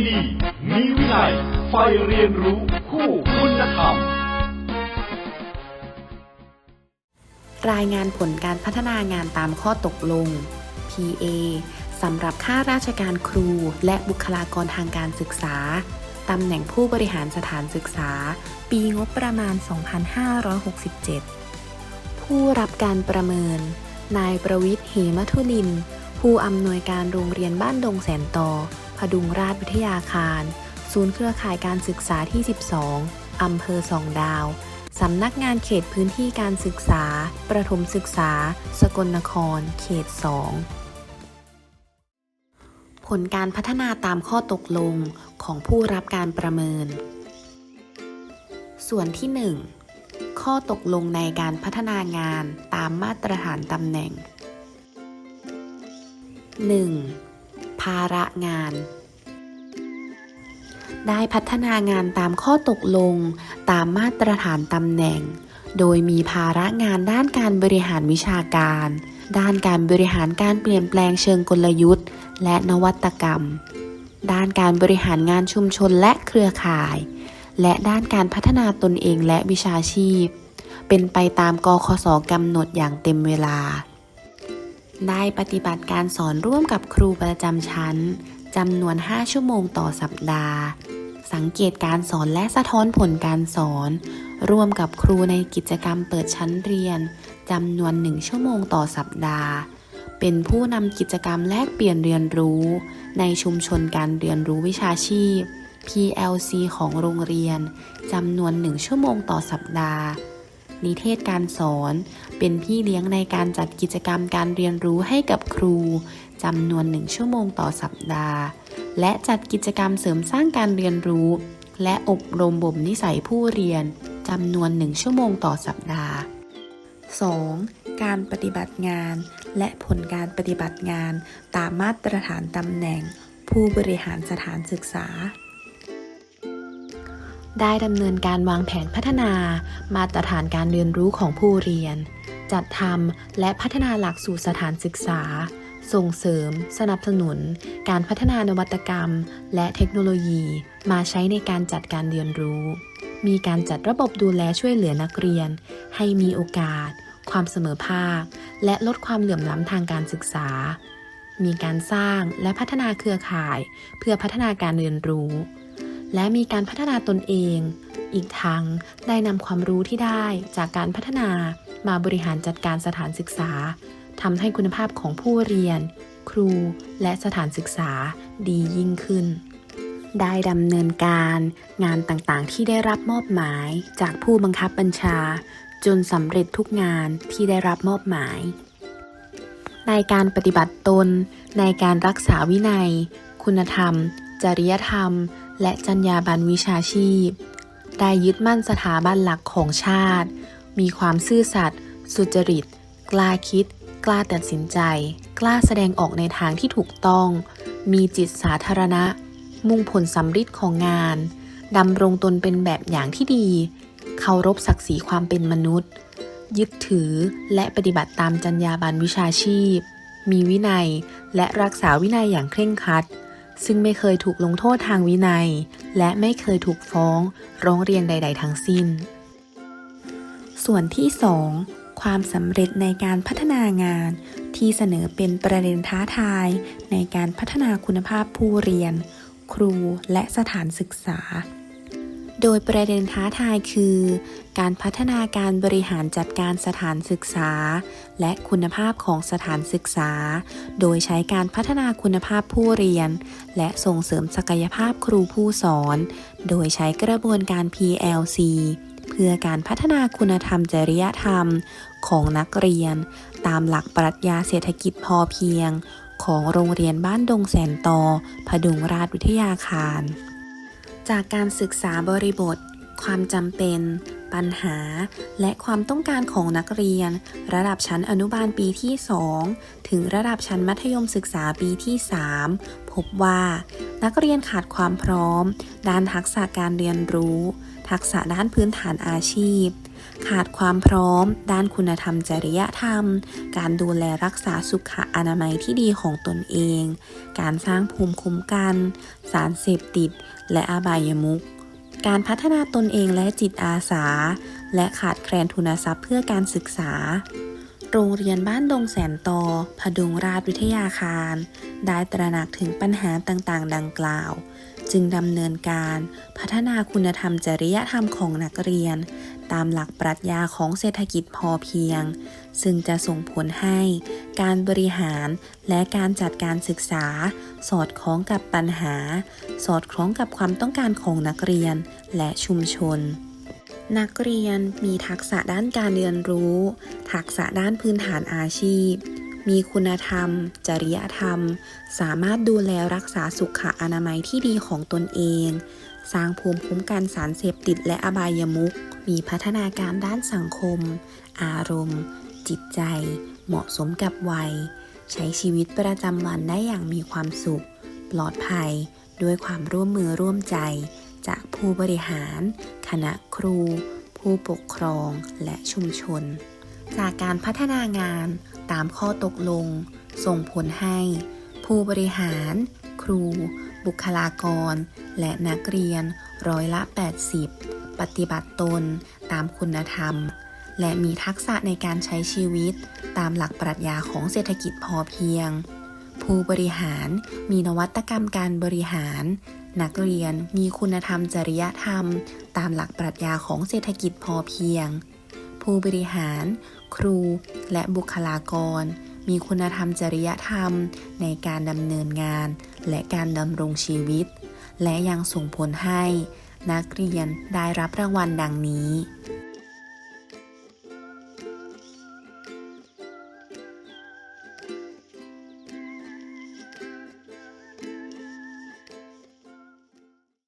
ดี มีวินัยไฟเรียนรู้คู่คุณธรรม รายงานผลการพัฒนางานตามข้อตกลง PA สำหรับข้าราชการครูและบุคลากรทางการศึกษา ตำแหน่งผู้บริหารสถานศึกษา ปีงบประมาณ 2567 ผู้รับการประเมิน นายประวิทย์เหมทุลิน ผู้อำนวยการโรงเรียนบ้านดงแสนต่อ พดุงราชวิทยาคาร ศูนย์เครือข่ายการศึกษาที่ 12 อำเภอสองดาว สำนักงานเขตพื้นที่การศึกษา ประถมศึกษา สกลนคร เขต 2 ผลการพัฒนาตามข้อตกลงของผู้รับการประเมิน ส่วนที่ 1 ข้อตกลงในการพัฒนางานตามมาตรฐานตำแหน่ง 1. าระงาน ได้พัฒนางานตามข้อตกลง ตามมาตรฐานตำแหน่ง โดยมีภาระงานด้านการบริหารวิชาการ ด้านการบริหารการเปลี่ยนแปลงเชิงกลยุทธ์ และนวัตกรรม ด้านการบริหารงานชุมชนและเครือข่าย และด้านการพัฒนาตนเองและวิชาชีพ เป็นไปตามกคสกำหนดอย่างเต็มเวลา ได้ปฏิบัติการสอนร่วมกับครูประจำชั้นจำนวน 5 ชั่วโมงต่อสัปดาห์ สังเกตการสอนและสะท้อนผลการสอน ร่วมกับครูในกิจกรรมเปิดชั้นเรียนจำนวน 1 ชั่วโมงต่อสัปดาห์ เป็นผู้นำกิจกรรมแลกเปลี่ยนเรียนรู้ ในชุมชนการเรียนรู้วิชาชีพ PLC ของโรงเรียนจำนวน 1 ชั่วโมงต่อสัปดาห์ นิเทศการสอน เป็นพี่เลี้ยงในการจัดกิจกรรมการเรียนรู้ให้กับครูจำนวน1ชั่วโมงต่อสัปดาห์ และจัดกิจกรรมเสริมสร้างการเรียนรู้ และอบรมบ่มนิสัยผู้เรียนจำนวน1ชั่วโมงต่อสัปดาห์ 2. การปฏิบัติงาน และผลการปฏิบัติงานตามมาตรฐานตำแหน่ง ผู้บริหารสถานศึกษา ได้ดำเนินการวางแผนพัฒนา มาตรฐานการเรียนรู้ของผู้เรียน จัดทำและพัฒนาหลักสูตรสถานศึกษา ส่งเสริม สนับสนุน การพัฒนานวัตกรรม และเทคโนโลยี มาใช้ในการจัดการเรียนรู้ มีการจัดระบบดูแลช่วยเหลือนักเรียน ให้มีโอกาส ความเสมอภาค และลดความเหลื่อมล้ำทางการศึกษา มีการสร้างและพัฒนาเครือข่าย เพื่อพัฒนาการเรียนรู้ และมีการพัฒนาตนเอง อีกทั้งได้นำความรู้ที่ได้จากการพัฒนามาบริหารจัดการสถานศึกษาทำให้คุณภาพของผู้เรียน ครูและสถานศึกษาดียิ่งขึ้น ได้ดำเนินการงานต่างๆ ที่ได้รับมอบหมายจากผู้บังคับบัญชา จนสำเร็จทุกงานที่ได้รับมอบหมาย ในการปฏิบัติตน ในการรักษาวินัย คุณธรรม จริยธรรม และจรรยาบรรณวิชาชีพ ได้ยึดมั่นสถาบันหลักของชาติ มีความซื่อสัตย์สุจริต กล้าคิด กล้าตัดสินใจ กล้าแสดงออกในทางที่ถูกต้อง มีจิตสาธารณะ มุ่งผลสำฤทธิ์ของงานดำรงตนเป็นแบบอย่างที่ดี เคารพศักดิ์ศรีความเป็นมนุษย์ ยึดถือและปฏิบัติตามจรรยาบรรณวิชาชีพ มีวินัยและรักษาวินัยอย่างเคร่งครัด ซึ่งไม่เคยถูกลงโทษทางวินัย และไม่เคยถูกฟ้องร้องเรียนใด ๆ ทั้งสิ้น ส่วนที่ 2 ความสำเร็จในการพัฒนางานที่เสนอเป็นประเด็นท้าทาย ในการพัฒนาคุณภาพผู้เรียน ครูและสถานศึกษา โดยประเด็นท้าทายคือ การพัฒนาการบริหารจัดการสถานศึกษา และคุณภาพของสถานศึกษา โดยใช้การพัฒนาคุณภาพผู้เรียน และส่งเสริมศักยภาพครูผู้สอน โดยใช้กระบวนการ PLC เพื่อการพัฒนาคุณธรรมจริยธรรม ของนักเรียน ตามหลักปรัชญาเศรษฐกิจพอเพียง ของโรงเรียนบ้านดงแสนตอพดุงราชวิทยาคาร จากการศึกษาบริบท ความจำเป็น ปัญหา และความต้องการของนักเรียน ระดับชั้นอนุบาลปีที่ 2 ถึงระดับชั้นมัธยมศึกษาปีที่ 3 พบว่า นักเรียนขาดความพร้อม ด้านทักษะการเรียนรู้ ทักษะด้านพื้นฐานอาชีพ ขาดความพร้อม ด้านคุณธรรมจริยธรรม การดูแลรักษาสุขอนามัยที่ดีของตนเอง การสร้างภูมิคุ้มกัน สารเสพติด และอบายมุข การพัฒนาตนเองและจิตอาสา และขาดแคลนทุนทรัพย์เพื่อการศึกษา โรงเรียนบ้านดงแสนตอ พดุงราชวิทยาคาร ได้ตระหนักถึงปัญหาต่างๆ ดังกล่าว จึงดำเนินการพัฒนาคุณธรรมจริยธรรมของนักเรียน ตามหลักปรัชญาของเศรษฐกิจพอเพียง ซึ่งจะส่งผลให้การบริหารและการจัดการศึกษา สอดคล้องกับปัญหา สอดคล้องกับความต้องการของนักเรียนและชุมชน นักเรียนมีทักษะด้านการเรียนรู้ ทักษะด้านพื้นฐานอาชีพ มีคุณธรรม จริยธรรม สามารถดูแลรักษาสุขอนามัยที่ดีของตนเอง สร้างภูมิคุ้มกันสารเสพติดและอบายมุขมีพัฒนาการด้านสังคม อารมณ์ จิตใจ เหมาะสมกับวัย ใช้ชีวิตประจำวันได้อย่างมีความสุข ปลอดภัย ด้วยความร่วมมือร่วมใจ จากผู้บริหาร คณะครู ผู้ปกครอง และชุมชน จากการพัฒนางานตามข้อตกลง ส่งผลให้ ผู้บริหาร ครู บุคลากร และนักเรียนร้อยละ 80 ปฏิบัติตนตามคุณธรรม และมีทักษะในการใช้ชีวิต ตามหลักปรัชญาของเศรษฐกิจพอเพียง ผู้บริหารมีนวัตกรรมการบริหาร นักเรียนมีคุณธรรมจริยธรรม ตามหลักปรัชญาของเศรษฐกิจพอเพียง ผู้บริหาร ครู และบุคลากร มีคุณธรรมจริยธรรม ในการดำเนินงาน และการดำรงชีวิต และยังส่งผลให้ นักเรียนได้รับรางวัลดังนี้